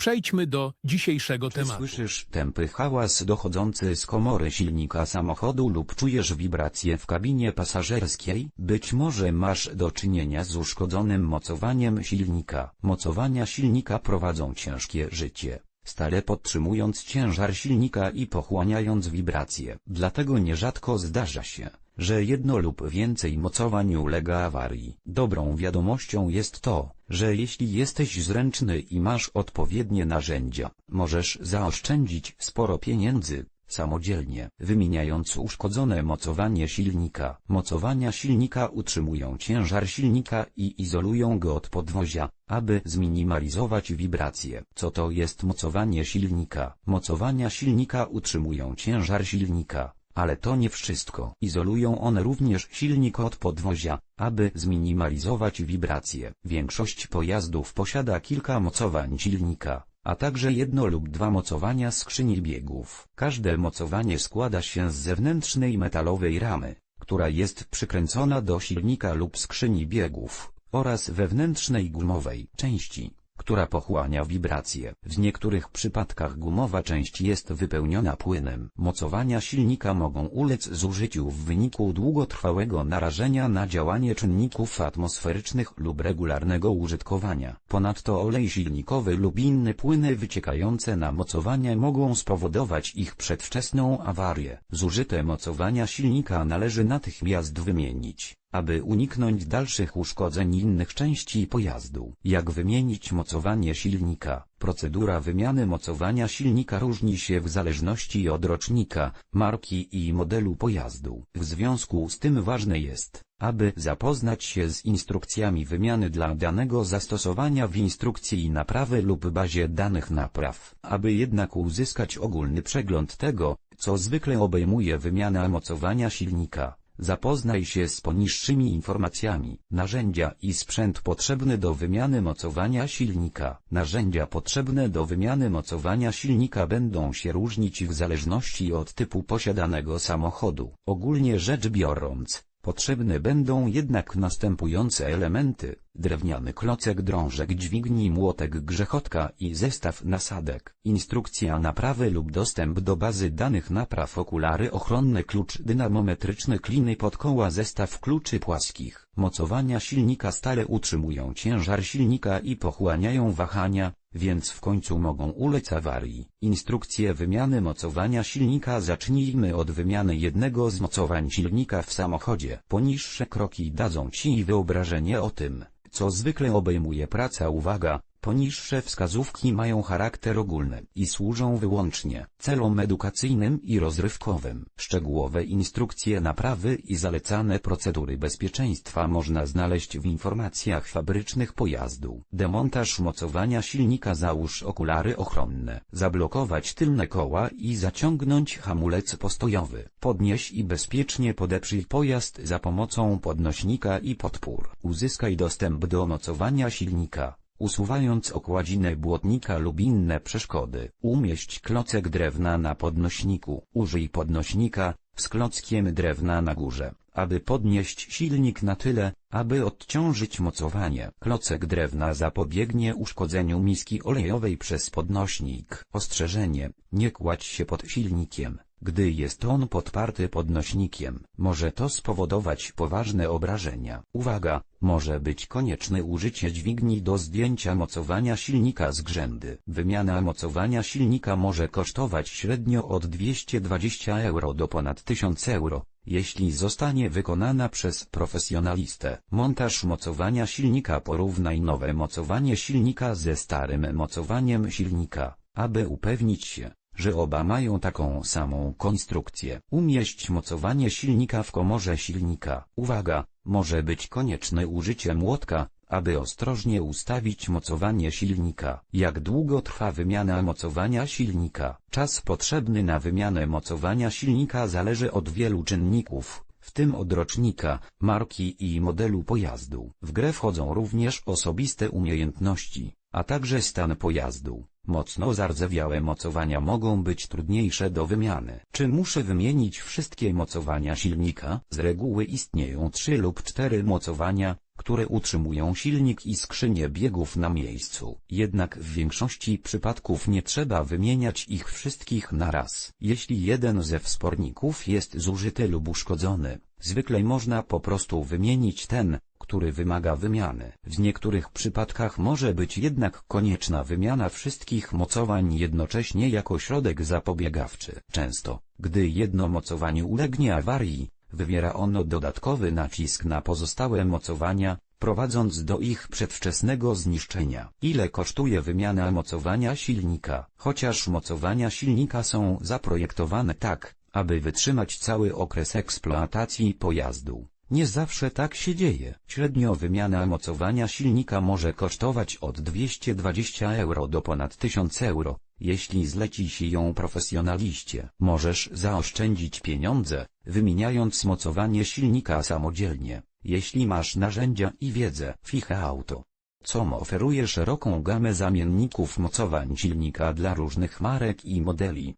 przejdźmy do dzisiejszego Czy tematu. słyszysz tępy hałas dochodzący z komory silnika samochodu lub czujesz wibracje w kabinie pasażerskiej? Być może masz do czynienia z uszkodzonym mocowaniem silnika. Mocowania silnika prowadzą ciężkie życie. Stale podtrzymując ciężar silnika i pochłaniając wibracje. Dlatego nierzadko zdarza się, że jedno lub więcej mocowań ulega awarii. Dobrą wiadomością jest to, że jeśli jesteś zręczny i masz odpowiednie narzędzia, możesz zaoszczędzić sporo pieniędzy, samodzielnie, wymieniając uszkodzone mocowanie silnika. Mocowania silnika utrzymują ciężar silnika i izolują go od podwozia, aby zminimalizować wibracje. Co to jest mocowanie silnika? Mocowania silnika utrzymują ciężar silnika, ale to nie wszystko. Izolują one również silnik od podwozia, aby zminimalizować wibracje. Większość pojazdów posiada kilka mocowań silnika, a także jedno lub dwa mocowania skrzyni biegów. Każde mocowanie składa się z zewnętrznej metalowej ramy, która jest przykręcona do silnika lub skrzyni biegów, oraz wewnętrznej gumowej części która pochłania wibracje. W niektórych przypadkach gumowa część jest wypełniona płynem. Mocowania silnika mogą ulec zużyciu w wyniku długotrwałego narażenia na działanie czynników atmosferycznych lub regularnego użytkowania. Ponadto olej silnikowy lub inne płyny wyciekające na mocowania mogą spowodować ich przedwczesną awarię. Zużyte mocowania silnika należy natychmiast wymienić aby uniknąć dalszych uszkodzeń innych części pojazdu. Jak wymienić mocowanie silnika? Procedura wymiany mocowania silnika różni się w zależności od rocznika, marki i modelu pojazdu. W związku z tym ważne jest, aby zapoznać się z instrukcjami wymiany dla danego zastosowania w instrukcji naprawy lub bazie danych napraw. Aby jednak uzyskać ogólny przegląd tego, co zwykle obejmuje wymiana mocowania silnika. Zapoznaj się z poniższymi informacjami. Narzędzia i sprzęt potrzebny do wymiany mocowania silnika. Narzędzia potrzebne do wymiany mocowania silnika będą się różnić w zależności od typu posiadanego samochodu. Ogólnie rzecz biorąc, Potrzebne będą jednak następujące elementy, drewniany klocek drążek dźwigni młotek grzechotka i zestaw nasadek, instrukcja naprawy lub dostęp do bazy danych napraw okulary ochronne klucz dynamometryczny kliny pod koła zestaw kluczy płaskich, mocowania silnika stale utrzymują ciężar silnika i pochłaniają wahania, więc w końcu mogą ulec awarii. Instrukcje wymiany mocowania silnika Zacznijmy od wymiany jednego z mocowań silnika w samochodzie. Poniższe kroki dadzą Ci wyobrażenie o tym, co zwykle obejmuje praca uwaga, Poniższe wskazówki mają charakter ogólny i służą wyłącznie celom edukacyjnym i rozrywkowym. Szczegółowe instrukcje naprawy i zalecane procedury bezpieczeństwa można znaleźć w informacjach fabrycznych pojazdu. Demontaż mocowania silnika Załóż okulary ochronne. Zablokować tylne koła i zaciągnąć hamulec postojowy. Podnieś i bezpiecznie podeprzyj pojazd za pomocą podnośnika i podpór. Uzyskaj dostęp do mocowania silnika usuwając okładzinę błotnika lub inne przeszkody. Umieść klocek drewna na podnośniku. Użyj podnośnika, z klockiem drewna na górze, aby podnieść silnik na tyle, aby odciążyć mocowanie. Klocek drewna zapobiegnie uszkodzeniu miski olejowej przez podnośnik. Ostrzeżenie, nie kładź się pod silnikiem. Gdy jest on podparty podnośnikiem, może to spowodować poważne obrażenia. Uwaga, może być konieczne użycie dźwigni do zdjęcia mocowania silnika z grzędy. Wymiana mocowania silnika może kosztować średnio od 220 euro do ponad 1000 euro, jeśli zostanie wykonana przez profesjonalistę. Montaż mocowania silnika Porównaj nowe mocowanie silnika ze starym mocowaniem silnika, aby upewnić się, że oba mają taką samą konstrukcję. Umieść mocowanie silnika w komorze silnika. Uwaga, może być konieczne użycie młotka, aby ostrożnie ustawić mocowanie silnika. Jak długo trwa wymiana mocowania silnika? Czas potrzebny na wymianę mocowania silnika zależy od wielu czynników, w tym od rocznika, marki i modelu pojazdu. W grę wchodzą również osobiste umiejętności, a także stan pojazdu. Mocno zardzewiałe mocowania mogą być trudniejsze do wymiany. Czy muszę wymienić wszystkie mocowania silnika? Z reguły istnieją trzy lub cztery mocowania, które utrzymują silnik i skrzynię biegów na miejscu. Jednak w większości przypadków nie trzeba wymieniać ich wszystkich naraz. Jeśli jeden ze wsporników jest zużyty lub uszkodzony, zwykle można po prostu wymienić ten, który wymaga wymiany. W niektórych przypadkach może być jednak konieczna wymiana wszystkich mocowań jednocześnie jako środek zapobiegawczy. Często, gdy jedno mocowanie ulegnie awarii, wywiera ono dodatkowy nacisk na pozostałe mocowania, prowadząc do ich przedwczesnego zniszczenia. Ile kosztuje wymiana mocowania silnika? Chociaż mocowania silnika są zaprojektowane tak, aby wytrzymać cały okres eksploatacji pojazdu. Nie zawsze tak się dzieje. Średnio wymiana mocowania silnika może kosztować od 220 euro do ponad 1000 euro. Jeśli zleci ci ją profesjonaliście, możesz zaoszczędzić pieniądze, wymieniając mocowanie silnika samodzielnie, jeśli masz narzędzia i wiedzę. Fiche Auto. COM oferuje szeroką gamę zamienników mocowań silnika dla różnych marek i modeli.